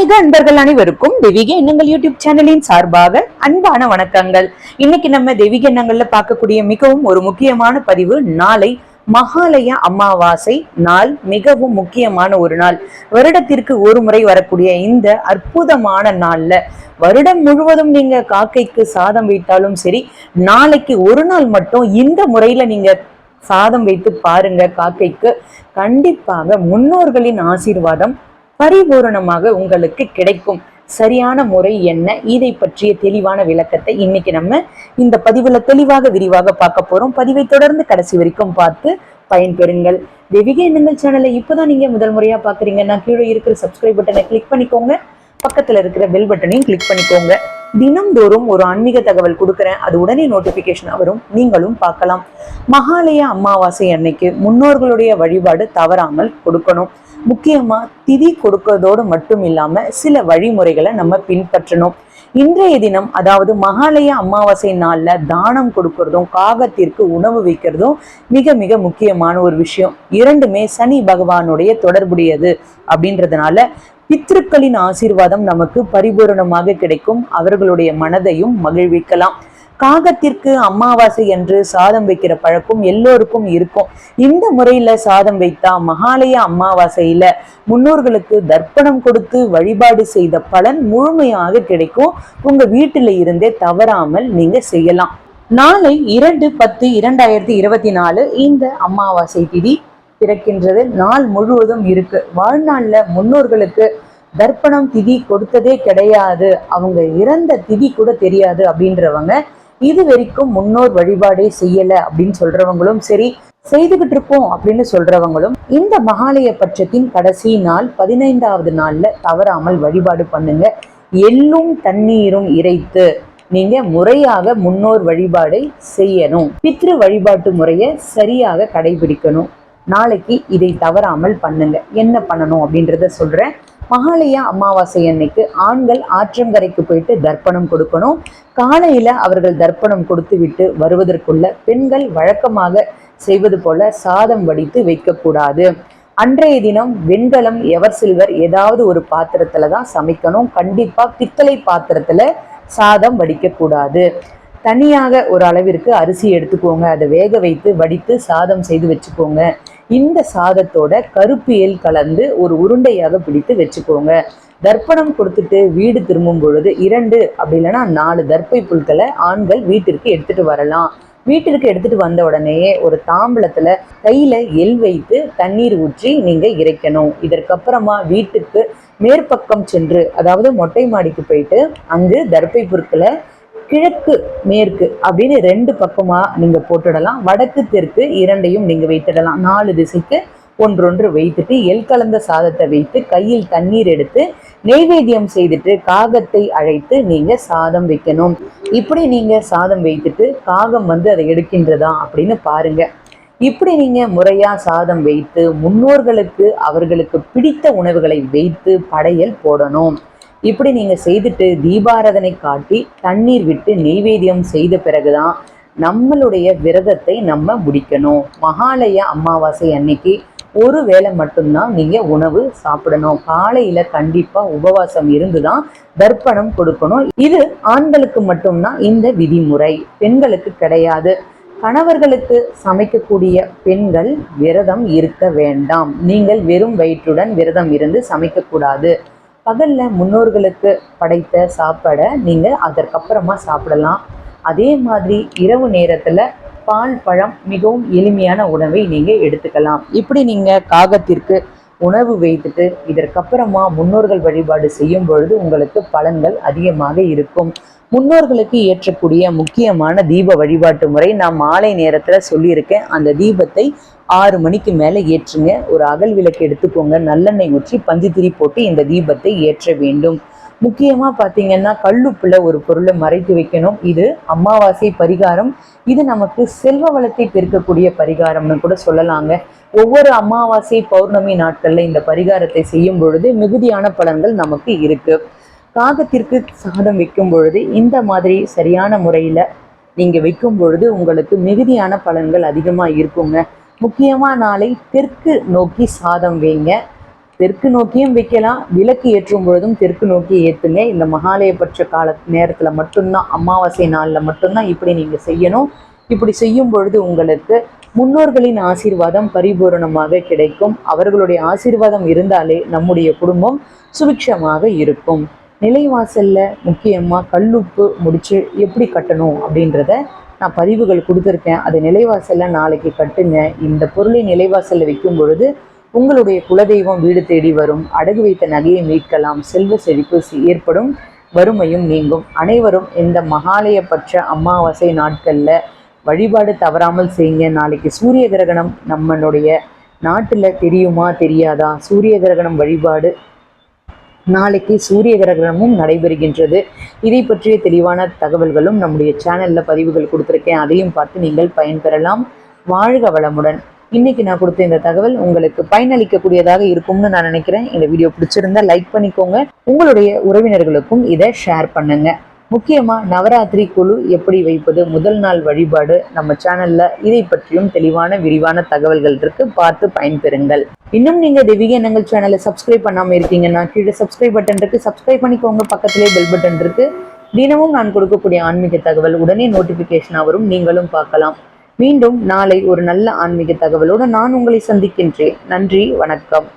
ஆன்மீக அன்பர்கள் அனைவருக்கும் தெய்வீக எண்ணங்கள் யூடியூப் சேனலின் சார்பாக அன்பான வணக்கங்கள். இன்னைக்கு நம்ம தெய்வீக எண்ணங்கள்ல பார்க்கக்கூடிய மிகவும் ஒரு முக்கியமான பதிவு நாளை மகாலய அமாவாசை நாள். மிகவும் முக்கியமான ஒரு நாள். வருடத்திற்கு ஒரு முறை வரக்கூடிய இந்த அற்புதமான நாள்ல வருடம் முழுவதும் நீங்க காக்கைக்கு சாதம் வைத்தாலும் சரி நாளைக்கு ஒரு நாள் மட்டும் இந்த முறையில நீங்க சாதம் வைத்து பாருங்க காக்கைக்கு. கண்டிப்பாக முன்னோர்களின் ஆசீர்வாதம் பரிபூரணமாக உங்களுக்கு கிடைக்கும். சரியான முறை என்ன? இதை பற்றிய தெளிவான விளக்கத்தை இன்னைக்கு நம்ம இந்த பதிவுல தெளிவாக விரிவாக பார்க்க போறோம். பதிவை தொடர்ந்து கடைசி வரைக்கும் பார்த்து பயன்பெறுங்கள். தெய்வீக எண்ணங்கள் சேனலை இப்போதான் நீங்க முதல் முறையா பாக்குறீங்கன்னா கீழே இருக்கிற சப்ஸ்கிரைப் பட்டனை கிளிக் பண்ணிக்கோங்க. பக்கத்துல இருக்கிற பெல் பட்டனையும் கிளிக் பண்ணிக்கோங்க. தினம்தோறும் ஒரு ஆன்மீக தகவல் கொடுக்குறேன். அது உடனே நோட்டிபிகேஷன் வரும். நீங்களும் பார்க்கலாம். மகாலய அமாவாசை அன்னைக்கு முன்னோர்களுடைய வழிபாடு தவறாமல் கொடுக்கணும். முக்கியமா திதி கொடுக்கறதோடு மட்டும் இல்லாம சில வழிமுறைகளை நம்ம பின்பற்றணும். இன்றைய தினம் அதாவது மகாலய அமாவாசை நாள்ல தானம் கொடுக்கறதும் காகத்திற்கு உணவு வைக்கிறதும் மிக மிக முக்கியமான ஒரு விஷயம். இரண்டுமே சனி பகவானுடைய தொடர்புடையது அப்படின்றதுனால பித்ருக்களின் ஆசீர்வாதம் நமக்கு பரிபூரணமாக கிடைக்கும். அவர்களுடைய மனதையும் மகிழ்விக்கலாம். காகத்திற்கு அமாவாசை என்று சாதம் வைக்கிற பழக்கம் எல்லோருக்கும் இருக்கும். இந்த முறையில சாதம் வைத்தா மகாலய அமாவாசையில முன்னோர்களுக்கு தர்ப்பணம் கொடுத்து வழிபாடு செய்த பலன் முழுமையாக கிடைக்கும். உங்க வீட்டில இருந்தே தவறாமல் நீங்க செய்யலாம். நாளை இரண்டு பத்து இரண்டாயிரத்தி இருபத்தி நாலு இந்த அமாவாசை திதி பிறக்கின்றது. நாள் முழுவதும் இருக்கு. வாழ்நாள்ல முன்னோர்களுக்கு தர்ப்பணம் திதி கொடுத்ததே கிடையாது. அவங்க இறந்த திதி கூட தெரியாது அப்படின்றவங்க இது வரைக்கும் முன்னோர் வழிபாடே செய்யல அப்படின்னு சொல்றவங்களும் சரி செய்துகிட்டு இருப்போம் அப்படின்னு சொல்றவங்களும் இந்த மகாலய பட்சத்தின் கடைசி நாள் பதினைந்தாவது நாள்ல தவறாமல் வழிபாடு பண்ணுங்க. எள்ளும் தண்ணீரும் இறைத்து நீங்க முறையாக முன்னோர் வழிபாடை செய்யணும். பித்ரு வழிபாட்டு முறையை சரியாக கடைபிடிக்கணும். நாளைக்கு இதை தவறாமல் பண்ணுங்க. என்ன பண்ணணும் அப்படின்றத சொல்றேன். மகாலய அமாவாசை அன்னைக்கு ஆண்கள் ஆற்றங்கரைக்கு போயிட்டு தர்ப்பணம் கொடுக்கணும். காலையில அவர்கள் தர்ப்பணம் கொடுத்து விட்டு வருவதற்குள்ள பெண்கள் வழக்கமாக செய்வது போல சாதம் வடித்து வைக்கக்கூடாது. அன்றைய தினம் வெண்கலம் எவர் சில்வர் ஏதாவது ஒரு பாத்திரத்துல தான் சமைக்கணும். கண்டிப்பா பித்தளை பாத்திரத்துல சாதம் வடிக்கக்கூடாது. தனியாக ஒரு அளவிற்கு அரிசி எடுத்துக்கோங்க. அதை வேக வைத்து வடித்து சாதம் செய்து வச்சுக்கோங்க. இந்த சாதத்தோட கருப்பியல் கலந்து ஒரு உருண்டையாக பிடித்து வச்சுக்கோங்க. தர்ப்பணம் கொடுத்துட்டு வீடு திரும்பும் பொழுது இரண்டு அப்படி இல்லைன்னா நாலு தர்ப்பை புல்களை ஆண்கள் வீட்டிற்கு எடுத்துட்டு வரலாம். வீட்டிற்கு எடுத்துட்டு வந்த உடனேயே ஒரு தாம்பளத்துல கையில எல் வைத்து தண்ணீர் ஊற்றி நீங்க இறைக்கணும். இதற்கப்புறமா வீட்டுக்கு மேற்பக்கம் சென்று அதாவது மொட்டை மாடிக்கு போயிட்டு அங்கு தர்ப்பை பொருட்களை கிழக்கு மேற்கு அப்படின்னு ரெண்டு பக்கமா நீங்க போட்டுடலாம். வடக்கு தெற்கு இரண்டையும் நீங்க வைத்திடலாம். நாலு திசைக்கு ஒன்றொன்று வைத்துட்டு எல் கலந்த சாதத்தை வைத்து கையில் தண்ணீர் எடுத்து நெய்வேத்தியம் செய்துட்டு காகத்தை அழைத்து நீங்க சாதம் வைக்கணும். இப்படி நீங்க சாதம் வைத்துட்டு காகம் வந்து அதை எடுக்கின்றதா அப்படின்னு பாருங்க. இப்படி நீங்க முறையா சாதம் வைத்து முன்னோர்களுக்கு அவர்களுக்கு பிடித்த உணவுகளை வைத்து படையல் போடணும். இப்படி நீங்கள் செய்துட்டு தீபாராதனை காட்டி தண்ணீர் விட்டு நெய்வேத்தியம் செய்த பிறகுதான் நம்மளுடைய விரதத்தை நம்ம முடிக்கணும். மகாலய அமாவாசை அன்னைக்கு ஒரு வேளை மட்டும்தான் நீங்கள் உணவு சாப்பிடணும். காலையில் கண்டிப்பாக உபவாசம் இருந்து தான் தர்ப்பணம் கொடுக்கணும். இது ஆண்களுக்கு மட்டும்தான் இந்த விதிமுறை. பெண்களுக்கு கிடையாது. கணவர்களுக்கு சமைக்கக்கூடிய பெண்கள் விரதம் இருக்க வேண்டாம். நீங்கள் வெறும் வயிற்றுடன் விரதம் இருந்து சமைக்கக்கூடாது. பகலில் முன்னோர்களுக்கு படைத்த சாப்பாடை நீங்கள் அதற்கப்புறமா சாப்பிடலாம். அதே மாதிரி இரவு நேரத்தில் பால் பழம் மிகவும் எளிமையான உணவை நீங்கள் எடுத்துக்கலாம். இப்படி நீங்கள் காகத்திற்கு உணவு வைத்துட்டு இதற்கப்புறமா முன்னோர்கள் வழிபாடு செய்யும் பொழுது உங்களுக்கு பலன்கள் அதிகமாக இருக்கும். முன்னோர்களுக்கு ஏற்றக்கூடிய முக்கியமான தீப வழிபாட்டு முறை நான் மாலை நேரத்தில் சொல்லியிருக்கேன். அந்த தீபத்தை ஆறு மணிக்கு மேலே ஏற்றுங்க. ஒரு அகல் விளக்கு எடுத்துக்கோங்க. நல்லெண்ணெய் ஊற்றி பஞ்சுத்திரி போட்டு இந்த தீபத்தை ஏற்ற வேண்டும். முக்கியமா பார்த்தீங்கன்னா கல்லுப்புல ஒரு பொருளை மறைத்து வைக்கணும். இது அமாவாசை பரிகாரம். இது நமக்கு செல்வ வளத்தை பெருக்கக்கூடிய பரிகாரம்னு கூட சொல்லலாங்க. ஒவ்வொரு அமாவாசை பௌர்ணமி நாட்களில் இந்த பரிகாரத்தை செய்யும் பொழுது மிகுதியான பலன்கள் நமக்கு இருக்கு. காகத்திற்கு சாதம் வைக்கும் பொழுது இந்த மாதிரி சரியான முறையில நீங்க வைக்கும் பொழுது உங்களுக்கு மிகுதியான பலன்கள் அதிகமா இருக்குங்க. முக்கியமாக நாளை தெற்கு நோக்கி சாதம் வைங்க. தெற்கு நோக்கியும் வைக்கலாம். விளக்கு ஏற்றும் பொழுதும் தெற்கு நோக்கி ஏற்றுங்க இந்த மகாலயபட்ச கால நேரத்தில் மட்டும்தான் அமாவாசை நாளில் மட்டும்தான் இப்படி நீங்கள் செய்யணும். இப்படி செய்யும் பொழுது உங்களுக்கு முன்னோர்களின் ஆசீர்வாதம் பரிபூரணமாக கிடைக்கும். அவர்களுடைய ஆசீர்வாதம் இருந்தாலே நம்முடைய குடும்பம் சுபிக்ஷமாக இருக்கும். நிலைவாசலில் முக்கியமாக கல்லுப்பு முடித்து எப்படி கட்டணும் அப்படின்றத நான் பதிவுகள் கொடுத்துருக்கேன். அது நிலைவாசலில் நாளைக்கு கட்டுங்க. இந்த பொருளை நிலைவாசலில் வைக்கும் பொழுது உங்களுடைய குலதெய்வம் வீடு தேடி வரும். அடகு வைத்த நகையை மீட்கலாம். செல்வ செழிப்பு ஏற்படும். வறுமையும் நீங்கும். அனைவரும் இந்த மகாலயபட்ச அமாவாசை நாட்களில் வழிபாடு தவறாமல் செய்யுங்க. நாளைக்கு சூரிய கிரகணம் நம்மளுடைய நாட்டில் தெரியுமா தெரியாதா? சூரிய கிரகணம் வழிபாடு நாளைக்கு சூரிய கிரகணமும் நடைபெறுகின்றது. இதை பற்றிய தெளிவான தகவல்களும் நம்முடைய சேனல்ல பதிவுகள் கொடுத்துருக்கேன். அதையும் பார்த்து நீங்கள் பயன்பெறலாம். வாழ்க வளமுடன். இன்னைக்கு நான் கொடுத்த இந்த தகவல் உங்களுக்கு பயனளிக்கக்கூடியதாக இருக்கும்னு நான் நினைக்கிறேன். இந்த வீடியோ பிடிச்சிருந்தா லைக் பண்ணிக்கோங்க. உங்களுடைய உறவினர்களுக்கும் இதை ஷேர் பண்ணுங்க. முக்கியமாக நவராத்திரி குழு எப்படி வைப்பது? முதல் நாள் வழிபாடு நம்ம சேனல்ல இதை பற்றியும் தெளிவான விரிவான தகவல்கள் இருக்கு. பார்த்து பயன்பெறுங்கள். இன்னும் நீங்கள் தெய்வீக எண்ணங்கள் சேனலை சப்ஸ்கிரைப் பண்ணாமல் இருக்கீங்கன்னா கீழே சப்ஸ்கிரைப் பட்டன் இருக்கு. சப்ஸ்கிரைப் பண்ணிக்கோங்க. பக்கத்திலே பெல் பட்டன் இருக்கு. தினமும் நான் கொடுக்கக்கூடிய ஆன்மீக தகவல் உடனே நோட்டிபிகேஷனா வரும். நீங்களும் பார்க்கலாம். மீண்டும் நாளை ஒரு நல்ல ஆன்மீக தகவலோடு நான் உங்களை சந்திக்கின்றேன். நன்றி வணக்கம்.